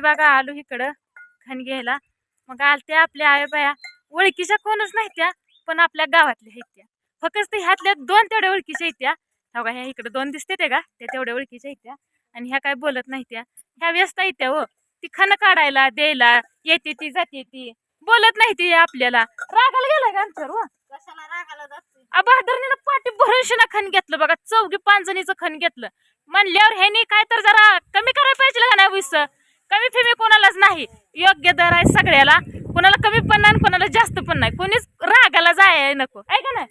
दिवशी बघा आलो इकडं खण घ्यायला. मग आलत्या आपल्या आई बाया ओळखीच्या कोणच नाही त्या पण आपल्या गावातल्या आहेत त्या फक्त ह्यातल्या दोन तेवढ्या ओळखीच्या आहेत त्या हो का ह्या इकडे दोन दिसते ते का? त्या तेवढ्या ओळखीच्या आहेत त्या आणि ह्या काय बोलत नाही त्या ह्या व्यस्त आहेत त्या हो. ती खण काढायला द्यायला येते ती जाते ती. बोलत नाही ती आपल्याला. रागाला गेला का आमच्यावर हो? पाठी भरून खण घेतलं बघा. चौघी पाच जणीचं खण घेतलं. म्हणल्यावर ह्यानी काय तर जरा कमी करायला पाहिजे का नाही विस? कमी फिमी कोणालाच नाही. योग्य दर आहे सगळ्याला. कोणाला कमी पण नाही कोणाला जास्त पण नाही. कोणीच रागाला जाय नको. आहे का नाही?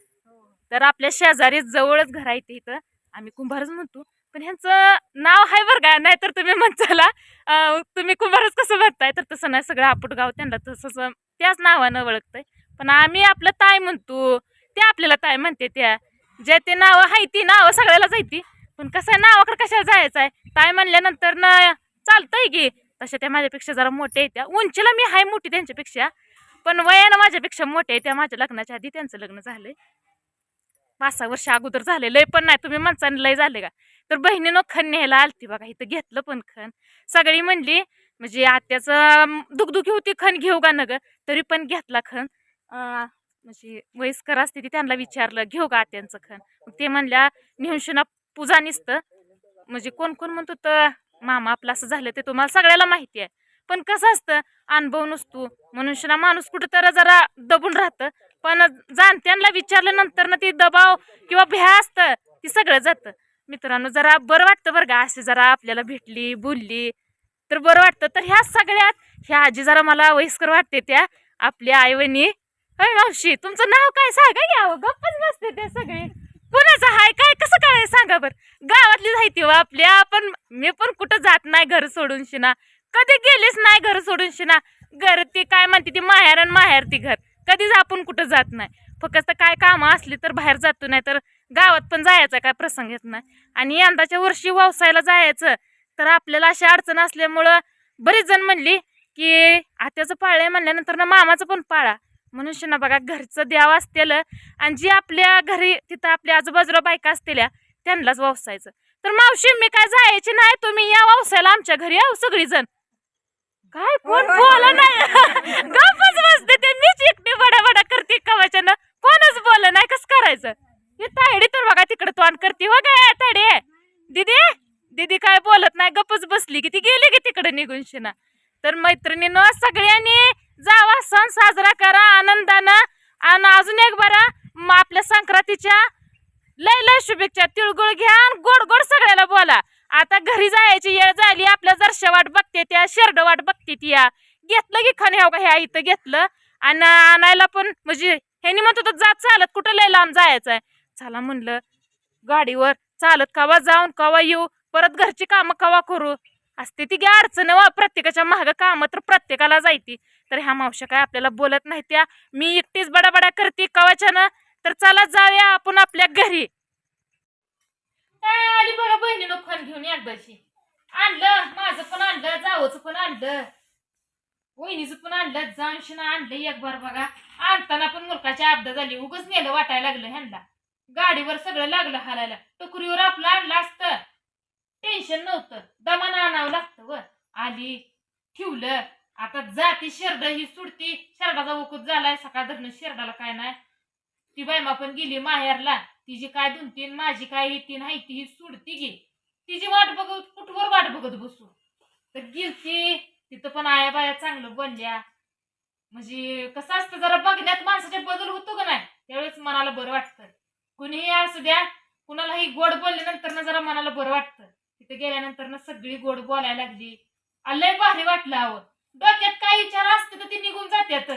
तर आपल्या शेजारी जवळच घर आहे ते इथं. आम्ही कुंभारच म्हणतो. पण ह्यांचं नाव आहे बरं का? नाहीतर तुम्ही म्हणताला तुम्ही कुंभारच कसं म्हणताय? तर तसं नाही. सगळं आपट गाव त्यांना तसंच त्याच नावानं ओळखतंय. पण आम्ही आपलं ताय म्हणतो. ते आपल्याला ताय म्हणते त्या. जे ते नावं आहे ती नावं सगळ्याला जायती पण कसं आहे? नावाकडे कशाला जायचं आहे ताय म्हणल्यानंतर ना चालतंय की. तशा त्या माझ्यापेक्षा जरा मोठ्या आहेत त्या. उंचीला मी आहे मोठी त्यांच्यापेक्षा पण वयानं माझ्यापेक्षा मोठ्या आहेत त्या माझ्या लग्नाच्या आधी त्यांचं लग्न झालंय. पाच सहा वर्ष अगोदर झाले लय पण नाही तुम्ही माणसाने लय झाले का? तर बहिणीनं खण न्यायला आलती बघा इथं घेतलं पण खण. सगळी म्हणली म्हणजे आत्याचं दुखदुखी होती खण घेऊ का नग? तरी पण घेतला खण. म्हणजे वयस्कर असते ती त्यांना विचारलं घेऊ का आत्यांचं खण? ते म्हणल्या निहंशना पूजा निसतं. म्हणजे कोण कोण म्हणतो तर मामा आपलं असं झालं ते तुम्हाला सगळ्याला माहिती आहे. पण कसं असतं अनुभव नसतो. म्हणून माणूस कुठं तर जरा दबून राहतं. पण जाणत्यांना विचारल्यानंतर ना ती दबाव किंवा भ्या असतं ती सगळं जातं. मित्रांनो जरा बरं वाटतं बरं का असे जरा आपल्याला भेटली बोलली तर बरं वाटतं. तर ह्या सगळ्यात ह्या आजी जरा मला वयस्कर वाटते त्या आपली आईवणी होय मावशी तुमचं नाव काय सांगा घ्यावं गप्पच बसते ते सगळे. कोणाचं हाय काय कसं काय सांगा बरं. गावातली जायती हो आपल्या पण मी पण कुठं जात नाही घर सोडून शिना. कधी गेलीच नाही घर सोडून शिना. घर ती काय म्हणते ती माहेर आणि माहेर ती घर. कधीच आपण कुठं जात नाही. फक्त काय कामं असली तर बाहेर जातो नाही तर गावात पण जायचा काय प्रसंग येत नाही. आणि यंदाच्या वर्षी व्यवसायाला जायचं तर आपल्याला अशी अडचण असल्यामुळं बरीच जण म्हणली की आत्याचं पाळलंय म्हणल्यानंतर ना मामाचं पण पाळा. म्हणून शिना बघा घरचं द्यावं असतेल आणि जी आपल्या घरी तिथं आपल्या आजूबाजूला बायका असतेल्या त्यांनाच व्यवसायचं तर मावशी मी काय जायची नाही तुम्ही या व्यवसायाला आमच्या घरी याव सगळीजण. काय कोण बोला नाही. गप्पच बसते ते मीच एकटी बडा बडा करते कवाच्यानं. कोणच बोल नाही कस करायचं? हे तायडी तर बघा तिकडे तोंड करते. हो काय तायडी. दिदी दिदी काय बोलत नाही गप्पच बसली की ती गेली की तिकडे निघून शिना. तर मैत्रिणीनं सगळ्यांनी जावा सण साजरा करा आनंदानं. आणि अजून एक बरं मग आपल्या संक्रांतीच्या लय लय शुभेच्छा. तिळगुळ घ्या आणि गोड गोड सगळ्याला बोला. आता घरी जायची येळ झाली आपल्या जरशा वाट बघते त्या शेरड वाट बघते त्या. या घेतलं की खण ह्या ह्या इथं घेतलं. आणि आणायला पण म्हणजे ह्यानी म्हणत होतं जात चालत कुठं लय लांब जायचं आहे चला म्हणलं गाडीवर चालत कवा जाऊन कवा येऊ परत घरची कामं कवा करू? असते ती घ्या अडचण वा? प्रत्येकाच्या महाग कामं तर प्रत्येकाला जायती तर ह्या मावश्या काय आपल्याला बोलत नाही त्या. मी एकटीच बडाबडा करते कवाच्यानं. तर चला जाऊया आपण आपल्या घरी. काय आली बघा बहिणीनं खण घेऊन एकदाची आणलं माझं पण आणलं जावचं पण आणलं. वहिनीचं पण आणलं जाऊन आणलं एक बार बघा. आणताना पण मुलकाची अपदा झाली उगच नेलं वाटायला लागलं ह्यांना. गाडीवर सगळं लागलं हालायला. टोकरीवर आपलं आणलं असतं. टेन्शन नव्हतं. दमानं आणावं लागतं व आली ठेवलं. आता जाती शेरड ही सुडती शेरडाचा वकूत झालाय. सकाळ धरणं शेरडाला काय नाही. ती बायमा पण गेली माहेरला. तिची काय दोन तीन माझी काय ही तीन हाय ती ही सुडती गे तिची वाट बघत कुठवर वाट बघत बसू? तर गेलती. तिथं पण आया बाया चांगलं बोलल्या. म्हणजे कसं असतं जरा बघण्यात माणसाच्या बदल होतो का नाही? त्यावेळेस मनाला बरं वाटतं. कुणीही असू द्या कुणालाही गोड बोलल्यानंतर ना जरा मनाला बरं वाटतं. तिथे गेल्यानंतर ना सगळी गोड बोलायला लागली. लय भारी वाटलं हवं डोक्यात काय विचार असते तर ती निघून जात्यात.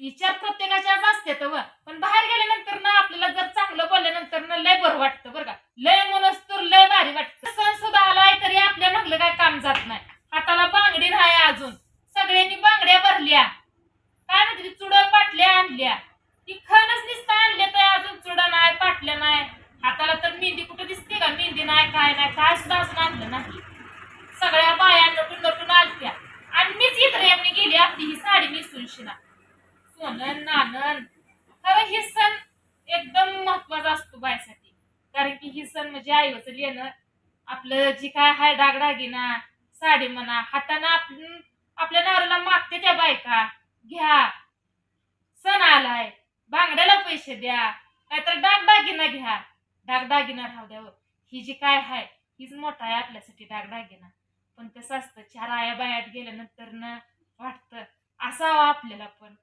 विचार प्रत्येकाच्याच असतात व पण बाहेर गेल्यानंतर ना आपल्याला जर चांगलं बोलल्यानंतर ना लय बरं वाटतं बरं का. लय मनस तर लय भारी वाटतं सण सुद्धा आलाय तरी आपल्या मागलं काय काम जात नाही हाताला बांगडी नाही अजून सगळ्यांनी बांगड्या भरल्या काय म्हणते ती चुडं पाटल्या आणल्या ती खणच दिसतं आणल्या तर अजून चुडा नाही पाटल्या नाही हाताला तर मेहंदी कुठं दिसते नाही काय नाही काय सुद्धा अजून आणलं नाही. सगळ्या बाया नटून नटून आलत्या. आणि मीच इकडे गेली आपली ही साडी नेसून शिना सोनन नानन. खरं हे सण एकदम महत्त्वाचा असतो बायासाठी. कारण की ही सण म्हणजे आईवचं येणं आपलं जी काय हाय डागडागिना साडी म्हणा हाताना आपण आपल्या नवऱ्याला मागते त्या बायका. घ्या. सण आलाय. बांगड्याला पैसे द्या. नाहीतर दागदागिना घ्या. दागदागिना राहू द्यावं हो. ही जी काय आहे हीच मोठा आहे आपल्यासाठी दागदागिना पण कसं असतं चार आया बायात गेल्यानंतर न वाटतं असावं आपल्याला पण.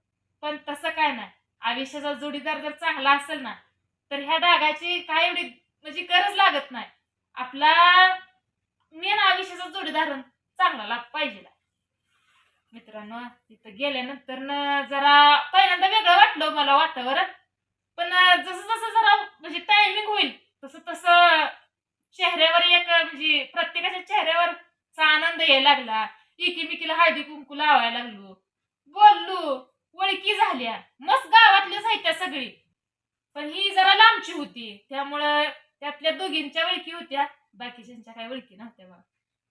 पण तसं काय नाही. आयुष्याचा जोडीदार जर चांगला असेल ना तर ह्या डागाची काय एवढी म्हणजे गरज लागत नाही. आपला मेन आयुष्याचा जोडीदार चांगला लाग पाहिजे. मित्रांनो तिथं गेल्यानंतर न जरा पहिल्यांदा वेगळं वाटलं मला वातावरण. पण जसं जसं जरा म्हणजे टायमिंग होईल तसं तसं चेहऱ्यावर एक म्हणजे प्रत्येकाच्या चेहऱ्यावरचा आनंद यायला लागला. एकीमेकीला हळदी कुंकू लावायला लागलो. बोललो ओळखी झाल्या. मस्त गावातल्या आहेत त्या सगळी. पण ही जरा लांबची होती. त्यामुळं त्यातल्या दोघींच्या ओळखी होत्या. बाकीच्यांच्या काही ओळखी नव्हत्या बा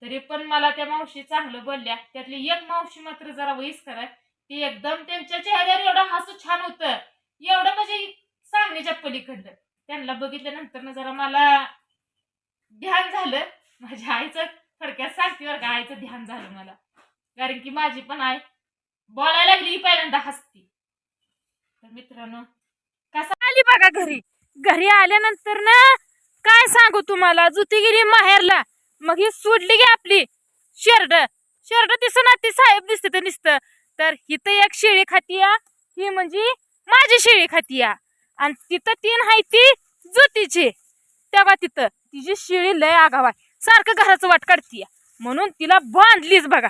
तरी पण मला त्या मावशी चांगलं बोलल्या. त्यातली एक मावशी मात्र जरा वयस करा ती एकदम त्यांच्या चेहऱ्यावर एवढं हसू छान होतं. एवढं म्हणजे सांगण्याच्या पलीकडलं त्यांना बघितल्यानंतर जरा मला ध्यान झालं. माझ्या आईचं थोडक्यात सांगते बरं का आईचं ध्यान झालं मला. कारण की माझी पण आई बोलायला लागली पहिल्यांदा हसती. तर मित्रांनो कसं आली बघा घरी. घरी आल्यानंतर ना काय सांगू तुम्हाला? जुती गेली माहेरला. मग ही सोडली गे आपली. शेरड शेरड दिसत ना ती साहेब दिसते तर दिसतं तर हिथं एक शेळी खातीया ही. म्हणजे माझी शेळी खातीया आणि तिथं तीन आहे ती जुतीची. तेव्हा तिथं तिची शेळी लय आगाव आहे. सारखं घराचं वाट काढतीय म्हणून तिला बांधलीच बघा.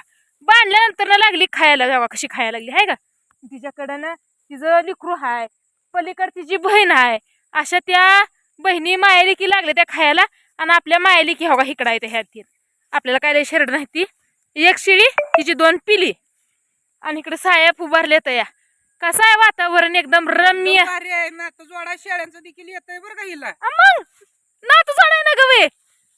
बांधल्यानंतर ना लागली खायला तेव्हा कशी खायला लागली आहे का? तिच्याकडं ना तिचं लिकरू आहे पलीकडे तिची बहीण आहे अशा त्या बहिणी मायली की लागले त्या खायला आणि आपल्या मायली की हवा इकडं आहे त्या ह्यात तीन. आपल्याला काय लय शरड नाही ती. एक शिळी तिची दोन पिली. आणि इकडे साहेब उभारले या कसं आहे वातावरण? एकदम रम्य. जोडा शेळ्यांचं देखील येतंय बरं का हिला. मग? ना तू सोडाय ना गवे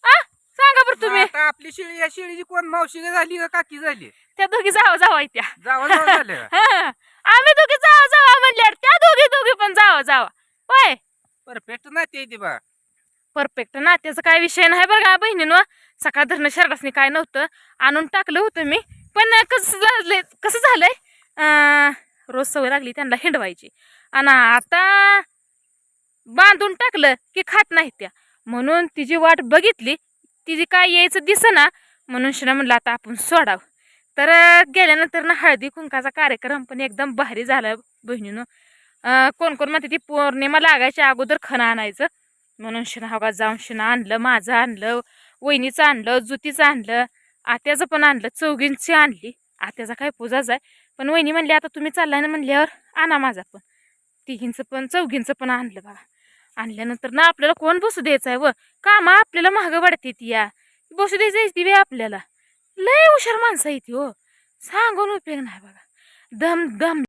आ? सांगा बरं तुम्ही. आता आपली शेळी या शेळीची कोण मावशी झाली का काकी झाली? त्या दोघी जावा जावा त्या. जावा जावा झाले का? हा. आम्ही दोघी जावा जावा म्हणल्यावर त्या दोघी दोघी पण जावा जावा. होय? परफेक्ट ना ते ती बा. परफेक्ट नात्याचा काय विषय नाही बरं का बहिणीनं. सकाळ धरणं शरडासनी काय नव्हतं. आणून टाकलं होतं मी. पण कसं झालंय कसं झालंय? अं, रोज सवय लागली त्यांना हिंडवायची. आणि आता बांधून टाकलं की खात नाहीत त्या. म्हणून तिची वाट बघितली तिची काय यायचं दिसना म्हणून शिना म्हणलं आता आपण सोडावं. तर गेल्यानंतर ना हळदी कुंकाचा कार्यक्रम पण एकदम भारी झाला बहिणीनं. कोण कोण म्हणते ती पौर्णिमा लागायच्या अगोदर खणं आणायचं. म्हणून शिना हवा जाऊन शिना आणलं माझं आणलं वहिनीचं आणलं जुतीचं आणलं आत्याचं पण आणलं चौघींची आणली. आत्याचा काय पूजाच आहे. पण वहिनी म्हणली आता तुम्ही चाललाय ना म्हणल्यावर आणा माझा पण. तिघींचं पण चौघींचं पण आणलं बघा. आणल्यानंतर ना आपल्याला कोण बसू द्यायचं आहे व? कामा आपल्याला महाग वाढते ती या. बसू द्यायचं ती बी आपल्याला. लय हुशार माणसं आहे ती हो सांगून उपयोग नाही बघा. दम दम